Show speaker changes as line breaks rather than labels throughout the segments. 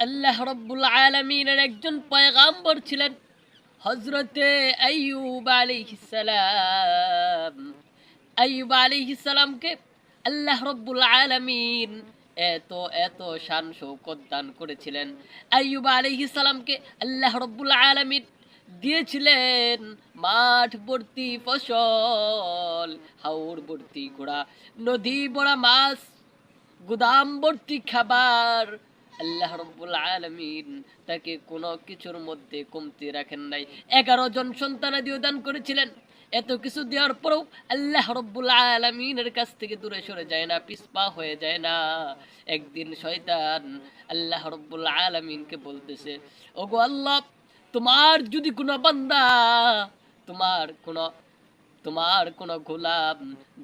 আল্লাহ রব্বুল আলমিনের একজন পয়গাম্বর ছিলেন হজরতে আইয়ুব আলাইহিসসালাম আইয়ুব আলাইহিসসালামকে আল্লাহ রব্বুল আলমিন এত এত শান শৌকত দান করেছিলেন। আইয়ুব আলাইহিসসালামকে আল্লাহ রব্বুল আলমিন দিয়েছিলেন মাঠ ভর্তি ফসল, হাওর ভর্তি ঘোড়া, নদী বড়া মাছ, গুদাম ভর্তি খাবার আল্লাহ রব্বুল আলমিন তাকে কোনো কিছুর মধ্যে কমতি রাখেন নাই। এগারো জন সন্তান সন্তানাদিও দান করেছিলেন। এত কিছু দেওয়ার পরেও আল্লাহ রব্বুল আলমিনের কাছ থেকে দূরে সরে যায় না পিসপা হয়ে যায় না। একদিন শয়তান আল্লাহ রব্বুল আলমিনকে বলতেছে, ওগো আল্লাহ, তোমার যদি কোনো বান্দা, তোমার কোনো তোমার কোনো গোলাম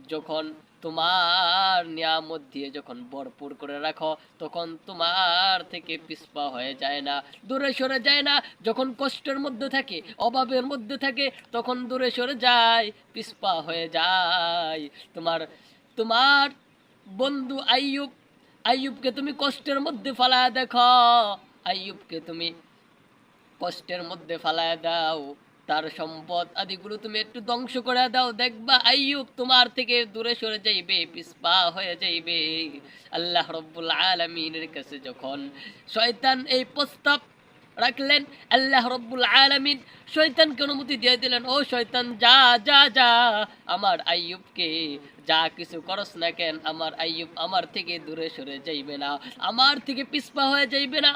যখন তোমার নিয়ামত দিয়ে যখন ভরপুর করে রাখো, তখন তোমার থেকে পিসপা হয়ে যায় না, দূরে সরে যায় না। যখন কষ্টের মধ্যে থাকে, অভাবের মধ্যে থাকে, তখন দূরে সরে যায়, পিসপা হয়ে যায়। তোমার তোমার বন্ধু আইয়ুব, আইয়ুবকে তুমি কষ্টের মধ্যে ফালা দেখো। আইয়ুবকে তুমি কষ্টের মধ্যে ফালায় দাও। তার সম্পদ আদিগুলো তুমি একটু ধ্বংস করে দাও। দেখবা আইয়ুব তোমার থেকে দূরে সরে যাইবে পিসপা হয়ে যাইবে। আল্লাহ রব্বুল আলমিনের কাছে যখন শয়তান এই প্রস্তাব রাখলেন, আল্লাহ রব্বুল আলমিন শয়তানকে অনুমতি দিয়ে দিলেন, ও শয়তান, যা যা যা, আমার আইয়ুবকে যা কিছু করস না কেন, আমার আইয়ুব আমার থেকে দূরে সরে যাইবে না, আমার থেকে পিসপা হয়ে যাইবে না।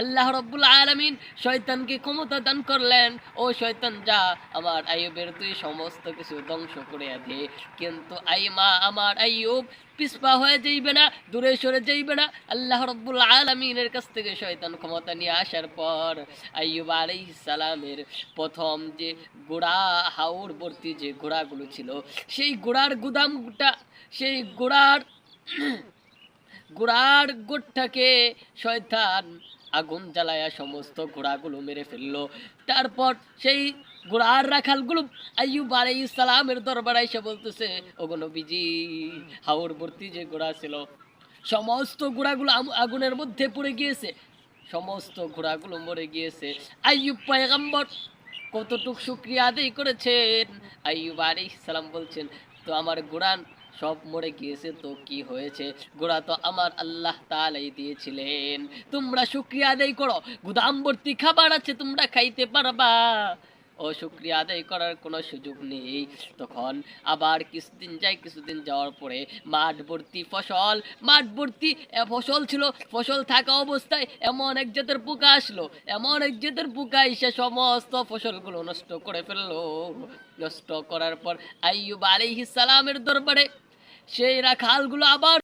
আল্লাহ রব্বুল আলমিন শয়তানকে ক্ষমতা দান করলেন। ও শয়তান, যা আমার আইয়ুবের তুই সমস্ত কিছু ধ্বংস করে দে। কিন্তু আইমা আমার আইয়ুব পিসপা হয়ে যাইবে না, দূরে সরে যাইবে না। আল্লাহ রব্বুল আলমিনের কাছ থেকে শয়তান ক্ষমতা নিয়ে আসার পর আইয়ুব আলাই সালামের প্রথম যে গোড়া, হাওর ভর্তি যে ঘোড়াগুলো ছিল, সেই ঘোড়ার গুদামটা, সেই ঘোড়ার গোড়ার গোটটাকে শয়তান আগুন জ্বালায়া সমস্ত ঘোড়াগুলো মেরে ফেলল। তারপর সেই ঘোড়ার রাখালগুলো আইয়ুব আলাই সালামের দরবারে এসে বলতেছে, ওগো নবীজি ভর্তি যে ঘোড়া ছিল, সমস্ত ঘোড়াগুলো আগুনের মধ্যে পড়ে গিয়েছে, সমস্ত ঘোড়াগুলো মরে গিয়েছে। আইয়ুব পয়গাম্বর কতটুক শুক্রিয়া আদায় করেছেন? আইয়ুব আলাইহিস সালাম বলছেন, তো আমার ঘোড়া সব মরে গিয়েছে, তো কি হয়েছে? গোড়া তো আমার আল্লাহ তালাই দিয়েছিলেন। তোমরা শুক্রিয়া আদায় করো, গুদাম ভর্তি খাবার আছে, তোমরা খাইতে পারবা। ও শুক্রিয়া আদায় করার কোনো সুযোগ নেই। তখন আবার কিছুদিন যায়, কিছুদিন যাওয়ার পরে মাঠ ভর্তি ফসল, মাঠ ভর্তি ফসল ছিল, ফসল থাকা অবস্থায় এমন এক জাতের পোকা আসলো, এমন এক জাতের পোকা এসে সমস্ত ফসলগুলো নষ্ট করে ফেলল। নষ্ট করার পর আইয়ুব আলাইহিস সালামের দরবারে সেই রাখালগুলো আবার